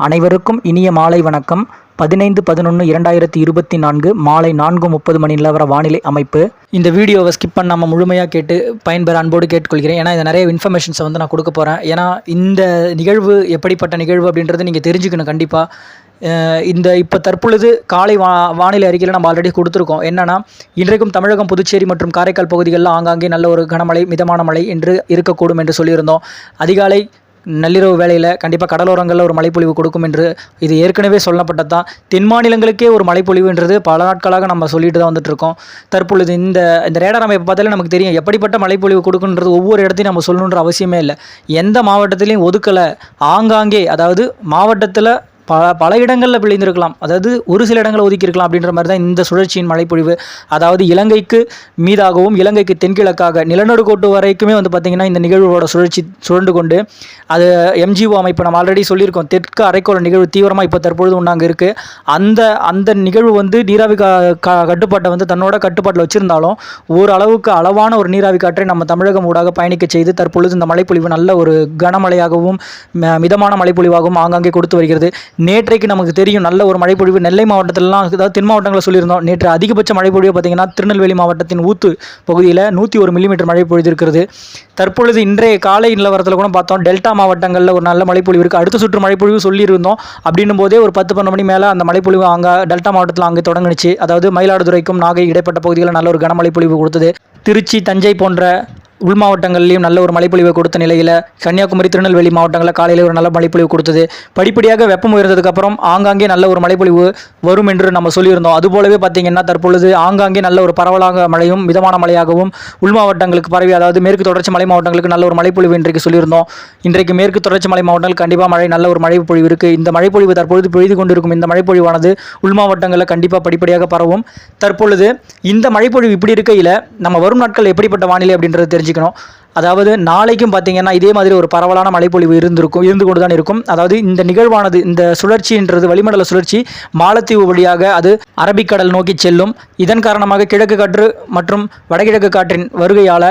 அனைவருக்கும் இனிய மாலை வணக்கம். பதினைந்து பதினொன்று இரண்டாயிரத்தி இருபத்தி நான்கு மாலை நான்கு முப்பது மணி நிலவர வானிலை அமைப்பு. இந்த வீடியோவை ஸ்கிப் பண்ணாமல் முழுமையாக கேட்டு பயன்பெற அன்போடு கேட்டுக்கொள்கிறேன். ஏன்னா இது நிறைய இன்ஃபர்மேஷன்ஸை வந்து நான் கொடுக்க போகிறேன் ஏன்னா இந்த நிகழ்வு எப்படிப்பட்ட நிகழ்வு அப்படின்றத நீங்கள் தெரிஞ்சுக்கணும் கண்டிப்பாக இந்த இப்போ தற்பொழுது காலை வா வானிலை அறிக்கையில் நம்ம ஆல்ரெடி கொடுத்துருக்கோம். என்னென்னா இன்றைக்கும் தமிழகம் புதுச்சேரி மற்றும் காரைக்கால் பகுதிகளில் ஆங்காங்கே நல்ல ஒரு கனமழை மிதமான மழை என்று இருக்கக்கூடும் என்று சொல்லியிருந்தோம். அதிகாலை நள்ளிரவு வேளையில் கண்டிப்பாக கடலோரங்களில் ஒரு மழைப்பொழிவு கொடுக்கும் என்று இது ஏற்கனவே சொல்லப்பட்டது தான் தென் மாநிலங்களுக்கே ஒரு மழைப்பொழிவுன்றது பல நாட்களாக நம்ம சொல்லிட்டு தான் வந்துட்டுருக்கோம். தற்பொழுது இந்த இந்த ரேடார் அமைப்பு பார்த்தாலே நமக்கு தெரியும் எப்படிப்பட்ட மழைப்பொழிவு கொடுக்குன்றது ஒவ்வொரு இடத்தையும் நம்ம சொல்லணுன்ற அவசியமே இல்லை. எந்த மாவட்டத்திலையும் ஒதுக்கலை. ஆங்காங்கே அதாவது மாவட்டத்தில் பல பல இடங்களில் பிழைந்திருக்கலாம் அதாவது ஒரு சில இடங்களை ஒதுக்கியிருக்கலாம் அப்படின்ற மாதிரி தான் இந்த சுழற்சியின் மழைப்பொழிவு. அதாவது இலங்கைக்கு மீதாகவும் இலங்கைக்கு தென்கிழக்காக நிலநடுக்கோட்டு வரைக்குமே வந்து பார்த்திங்கன்னா இந்த நிகழ்வோட சுழற்சி சுழண்டு கொண்டு அது எம்ஜிஓ அமைப்பு நம்ம ஆல்ரெடி சொல்லியிருக்கோம். தெற்கு அரைக்கோள நிகழ்வு தீவிரமாக இப்போ தற்பொழுது ஒன்று அங்கே இருக்குது அந்த அந்த நிகழ்வு வந்து நீராவி கா கட்டுப்பாட்டை வந்து தன்னோட கட்டுப்பாட்டில் வச்சுருந்தாலும் ஓரளவுக்கு அளவான ஒரு நீராவி காற்றை நம்ம தமிழகம் ஊடாக பயணிக்க செய்து தற்பொழுது இந்த மழைப்பொழிவு நல்ல ஒரு கனமழையாகவும் ம- மிதமான மழைப்பொழிவாகவும் ஆங்காங்கே கொடுத்து வருகிறது. நேற்றைக்கு நமக்கு தெரியும் நல்ல ஒரு மழைப்பொழிவு. நெல்லை மாவட்டத்திலலாம் அதாவது தென் மாவட்டங்களில் சொல்லியிருந்தோம். நேற்று அதிகபட்ச மழைப்பொழிவு பார்த்திங்கன்னா திருநெல்வேலி மாவட்டத்தின் ஊத்து பகுதியில் நூற்றி ஒரு மில்லிமீட்டர் மழை பொழிந்திருக்கிறது. தற்பொழுது இன்றைய காலை நிலவரத்தில் கூட பார்த்தோம். டெல்டா மாவட்டங்களில் ஒரு நல்ல மழைப்பொழிவு இருக்குது அடுத்த சுற்று மழைப்பொழிவு சொல்லியிருந்தோம். அப்படின்னும் போதே ஒரு பத்து பன்னெண்டு மணி மேலே அந்த மழைப்பொழிவு அங்கே டெல்டா மாவட்டத்தில் அங்கே தொடங்குனுச்சு. அதாவது மயிலாடுதுறைக்கும் நாகை இடைப்பட்ட பகுதிகளில் நல்ல ஒரு கனமழை பொழிவு கொடுத்தது. திருச்சி தஞ்சை போன்ற உள் மாவட்டங்கள்லையும் நல்ல ஒரு மழைப்பொழிவை கொடுத்த நிலையில் கன்னியாகுமரி திருநெல்வேலி மாவட்டங்களில் காலையில் ஒரு நல்ல மழைப்பொழிவு கொடுத்தது. படிப்படியாக வெப்பம் உயர்ந்ததுக்கப்புறம் ஆங்காங்கே நல்ல ஒரு மழைப்பொழிவு வரும் என்று நம்ம சொல்லியிருந்தோம். அதுபோலவே பார்த்தீங்கன்னா தற்பொழுது ஆங்காங்கே நல்ல ஒரு பரவலாக மழையும் மிதமான மழையாகவும் உள் மாவட்டங்களுக்கு பரவி அதாவது மேற்கு தொடர்ச்சி மலை மாவட்டங்களுக்கு நல்ல ஒரு மழைப்பொழிவு இன்றைக்கு சொல்லியிருந்தோம். இன்றைக்கு மேற்கு தொடர்ச்சி மலை மாவட்டங்கள் கண்டிப்பாக மழை நல்ல ஒரு மழைப்பொழிவு இருக்குது இந்த மழைப்பொழிவு தற்பொழுது பெய்து கொண்டிருக்கும் இந்த மழைப்பொழிவானது உள் மாவட்டங்களில் கண்டிப்பாக படிப்படியாக பரவும். தற்பொழுது இந்த மழைப்பொழிவு இப்படி இருக்கையில் நம்ம வரும் நாட்கள் எப்படிப்பட்ட வானிலை அப்படின்றது தெரிஞ்சு தெரிஞ்சுக்கணும். அதாவது நாளைக்கும் பார்த்தீங்கன்னா இதே மாதிரி ஒரு பரவலான மழைப்பொழிவு இருந்திருக்கும் இருந்து கொண்டு தான் இருக்கும். அதாவது இந்த நிகழ்வானது இந்த சுழற்சின்றது வளிமண்டல சுழற்சி மாலத்தீவு வழியாக அது அரபிக்கடல் நோக்கி செல்லும். இதன் காரணமாக கிழக்கு காற்று மற்றும் வடகிழக்கு காற்றின் வருகையால்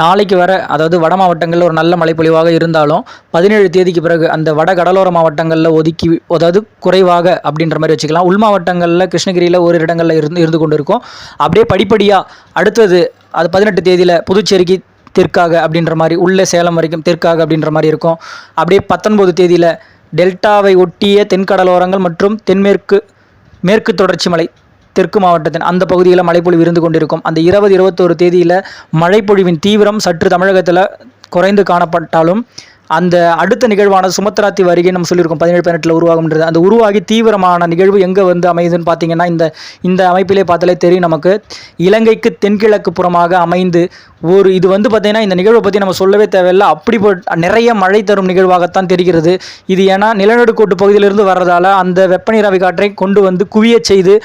நாளைக்கு வர அதாவது வட மாவட்டங்களில் ஒரு நல்ல மழைப்பொழிவாக இருந்தாலும் பதினேழு தேதிக்கு பிறகு அந்த வட கடலோர மாவட்டங்களில் ஒதுக்கி அதாவது குறைவாக அப்படின்ற மாதிரி வச்சுக்கலாம். உள் மாவட்டங்களில் கிருஷ்ணகிரியில் ஒரு இடங்களில் இருந்து இருந்து கொண்டு இருக்கும் அப்படியே படிப்படியாக அடுத்தது அது பதினெட்டு தேதியில் புதுச்சேரிக்கு தெற்காக அப்படின்ற மாதிரி உள்ளே சேலம் வரைக்கும் தெற்காக அப்படின்ற மாதிரி இருக்கும். அப்படியே பத்தொன்பது தேதியில் டெல்டாவை ஒட்டிய தென்கடலோரங்கள் மற்றும் தென்மேற்கு மேற்கு தொடர்ச்சி மலை தெற்கு மாவட்டத்தின் அந்த பகுதியில் மழைப்பொழிவு இருந்து கொண்டிருக்கும். அந்த இருபது இருபத்தோரு தேதியில் மழைப்பொழிவின் தீவிரம் சற்று தமிழகத்தில் குறைந்து காணப்பட்டாலும் அந்த அடுத்த நிகழ்வான சுமத்ரா தீவு நம்ம சொல்லியிருக்கோம் பதினேழு பதினெட்டில் உருவாகும்ன்றது. அந்த உருவாகி தீவிரமான நிகழ்வு எங்கே வந்து அமையுதுன்னு பார்த்தீங்கன்னா இந்த இந்த அமைப்பிலே பார்த்தாலே தெரியும் நமக்கு. இலங்கைக்கு தென்கிழக்கு புறமாக அமைந்து ஒரு இது வந்து பார்த்தீங்கன்னா இந்த நிகழ்வை பற்றி நம்ம சொல்லவே தேவையில்லை. அப்படி நிறைய மழை தரும் நிகழ்வாகத்தான் தெரிகிறது. இது ஏன்னா நிலநடுக்கோட்டு பகுதியிலிருந்து வர்றதால அந்த வெப்பநீராவி காற்றை கொண்டு வந்து குவியச் செய்து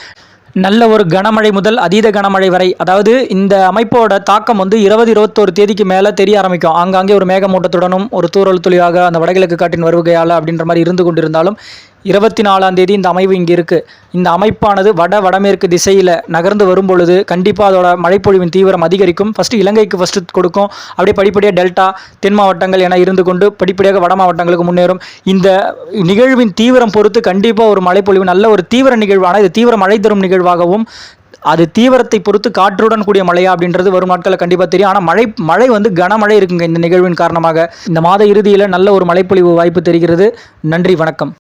நல்ல ஒரு கனமழை முதல் அதீத கனமழை வரை அதாவது இந்த அமைப்போட தாக்கம் வந்து இருபது இருபத்தோரு தேதிக்கு மேலே தெரிய ஆரம்பிக்கும். ஆங்காங்கே ஒரு மேகமூட்டத்துடனும் ஒரு தூரல் துளியாக அந்த வடகிழக்கு காட்டின் வருகையால் அப்படின்ற மாதிரி இருந்து கொண்டிருந்தாலும் இருபத்தி நாலாம் தேதி இந்த அமைவு இங்கே இருக்குது இந்த அமைப்பானது வட வடமேற்கு திசையில் நகர்ந்து வரும் பொழுது கண்டிப்பாக அதோட மழைப்பொழிவின் தீவிரம் அதிகரிக்கும். ஃபஸ்ட்டு இலங்கைக்கு ஃபஸ்ட்டு கொடுக்கும். அப்படியே படிப்படியாக டெல்டா தென் மாவட்டங்கள் என இருந்து கொண்டு படிப்படியாக வட மாவட்டங்களுக்கு முன்னேறும். இந்த நிகழ்வின் தீவிரம் பொறுத்து கண்டிப்பாக ஒரு மழைப்பொழிவு நல்ல ஒரு தீவிர நிகழ்வான இது தீவிர மழை தரும் நிகழ்வாகவும் அது தீவிரத்தை பொறுத்து காற்றுடன் கூடிய மழையா அப்படின்றது வரும் நாட்களில் கண்டிப்பாக தெரியும். ஆனால் மழை மழை வந்து கனமழை இருக்குங்க இந்த நிகழ்வின் காரணமாக. இந்த மாத இறுதியில் நல்ல ஒரு மழைப்பொழிவு வாய்ப்பு தெரிகிறது. நன்றி வணக்கம்.